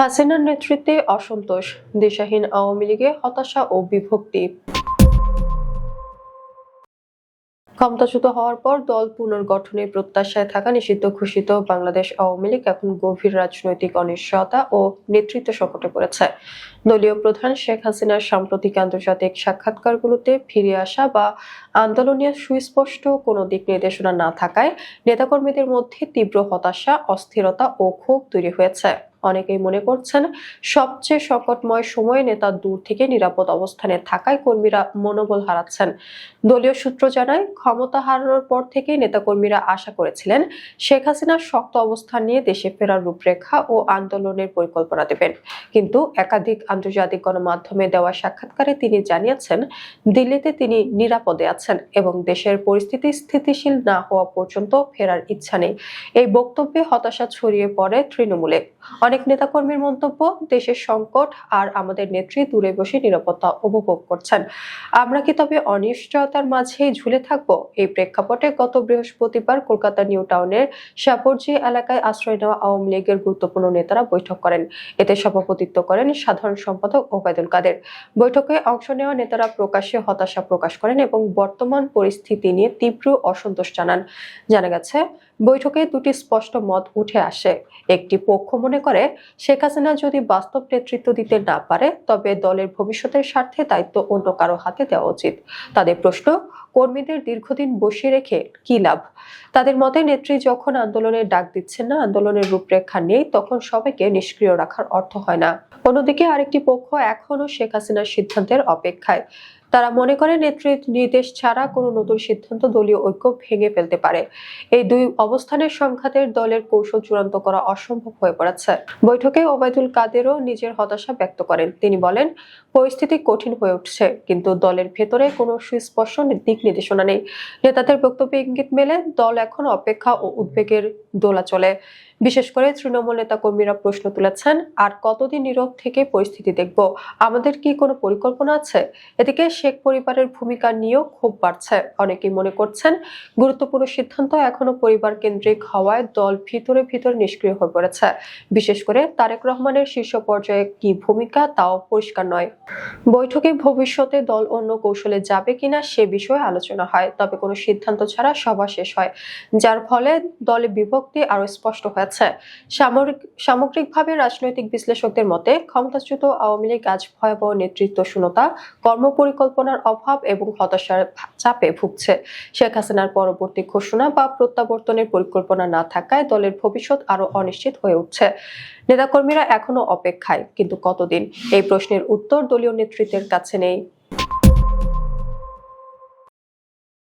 হাসিনার নেতৃত্বে অসন্তোষ। দিশাহীন আওয়ামী লীগে হতাশা ও বিভক্তি। ক্ষমতাচ্যুত হওয়ার পর দল পুনর্গঠনের প্রত্যাশায় থাকা নিষিদ্ধ ঘোষিত বাংলাদেশ আওয়ামী লীগ এখন গভীর রাজনৈতিক অনিশ্চয়তা ও নেতৃত্ব সংকটে পড়েছে। দলীয় প্রধান শেখ হাসিনার সাম্প্রতিক আন্তর্জাতিক সাক্ষাৎকারগুলোতে ফিরে আসা বা আন্দোলনের সুস্পষ্ট কোনো দিক নির্দেশনা না থাকায় নেতাকর্মীদের মধ্যে তীব্র হতাশা, অস্থিরতা ও ক্ষোভ তৈরি হয়েছে। অনেকেই মনে করছেন, সবচেয়ে সংকটময় সময়ে নেতা দূর থেকে নিরাপদ অবস্থানে থাকায় কর্মীরা মনোবল হারাচ্ছেন। দলীয় সূত্র জানায়, ক্ষমতা হারানোর পর থেকে নেতাকর্মীরা আশা করেছিলেন, শেখ হাসিনা শক্ত অবস্থান নিয়ে দেশে ফেরার রূপরেখা ও আন্দোলনের পরিকল্পনা দেবেন। কিন্তু একাধিক আন্তর্জাতিক গণমাধ্যমে দেওয়া সাক্ষাৎকারে তিনি জানিয়েছেন, দিল্লিতে তিনি নিরাপদে আছেন এবং দেশের পরিস্থিতি স্থিতিশীল না হওয়া পর্যন্ত ফেরার ইচ্ছা নেই। এই বক্তব্যে হতাশা ছড়িয়ে পড়ে তৃণমূলে। অনেক নেতাকর্মীর মন্তব্য, দেশের সংকট আর আমাদের নেত্রী দূরে বসে নিরাপত্তা উপভোগ করছেন। আমরা কি তবে অনিশ্চয়তার মাঝেই ঝুলে থাকব? এই প্রেক্ষাপটে গত বৃহস্পতিবার কলকাতা নিউ টাউনের সাপরজি এলাকায় আশ্রয় নেওয়া আওয়ামী লীগের গুরুত্বপূর্ণ নেতারা বৈঠক করেন। এতে সভাপতিত্ব করেন সাধারণ সম্পাদক ওবায়দুল কাদের। বৈঠকে অংশ নেওয়া নেতারা প্রকাশ্যে হতাশা প্রকাশ করেন এবং বর্তমান পরিস্থিতি নিয়ে তীব্র অসন্তোষ জানান। জানা গেছে, বৈঠকে দুটি স্পষ্ট মত উঠে আসে। একটি পক্ষ মনে করে, শেখ হাসিনা যদি বাস্তব নেতৃত্ব দিতে না পারে, তবে দলের ভবিষ্যতের স্বার্থে দায়িত্ব অন্য কারও হাতে দেওয়া উচিত। তাদের প্রশ্ন, কর্মীদের দীর্ঘদিন বসিয়ে রেখে কি লাভ? তাদের মতে, নেত্রী যখন আন্দোলনের ডাক দিচ্ছেন না, আন্দোলনের রূপরেখা নেই, তখন সবাইকে নিষ্ক্রিয় রাখার অর্থ হয় না। অন্যদিকে আরেকটি পক্ষ এখনও শেখ হাসিনার সিদ্ধান্তের অপেক্ষায়। তারা মনে করে নেত্রীর নির্দেশ ছাড়া কোনো নতুন সিদ্ধান্ত দলীয় ঐক্য ভেঙে ফেলতে পারে। এই দুই অবস্থানের সংঘাতের দলের কৌশল চূড়ান্ত করা অসম্ভব হয়ে পড়েছে। বৈঠকে ওবায়দুল কাদেরও নিজের হতাশা ব্যক্ত করেন। তিনি বলেন, পরিস্থিতি কঠিন হয়ে উঠছে, কিন্তু দলের ভেতরে কোনো সুস্পষ্ট দিক নির্দেশনা নেই। নেতাদের বক্তব্যে ইঙ্গিত মেলে, দল এখন অপেক্ষা ও উদ্বেগের দোলা চলে। বিশেষ করে তৃণমূল নেতা কর্মীরা প্রশ্ন তুলেছেন, আর কতদিন নীরব থেকে পরিস্থিতি দেখব? আমাদের কি কোনো পরিকল্পনা আছে? এদিকে শেখ পরিবারের ভূমিকা নিয়েও ক্ষোভ বাড়ছে। অনেকেই মনে করছেন গুরুত্বপূর্ণ সিদ্ধান্ত এখনও পরিবার কেন্দ্রিক হওয়ায় দল ভিতরে ভিতরে নিষ্ক্রিয় হয়ে পড়েছে। বিশেষ করে তারেক রহমানের শীর্ষ পর্যায়ে কি ভূমিকা তাও পরিষ্কার নয়। বৈঠকে ভবিষ্যতে দল অন্য কৌশলে যাবে কিনা সে বিষয়ে আলোচনা হয়, তবে কোনো সিদ্ধান্ত ছাড়া সভা শেষ হয়, যার ফলে দলে বিভক্তি আরও স্পষ্ট হয়েছে। সামরিক, সামগ্রিকভাবে রাজনৈতিক বিশ্লেষকদের মতে ক্ষমতাচ্যুত আওয়ামী লীগ আজ ভয়াবহ নেতৃত্ব শূন্যতা কর্মপরিকল্পনার অভাব এবং হতাশার চাপে ভুগছে। শেখ হাসিনার পরবর্তী ঘোষণা বা প্রত্যাবর্তনের পরিকল্পনা না থাকায় দলের ভবিষ্যৎ আরও অনিশ্চিত হয়ে উঠছে। নেতাকর্মীরা এখনও অপেক্ষায়, কিন্তু কতদিন? এই প্রশ্নের উত্তর দলীয় নেতৃত্বের কাছে নেই।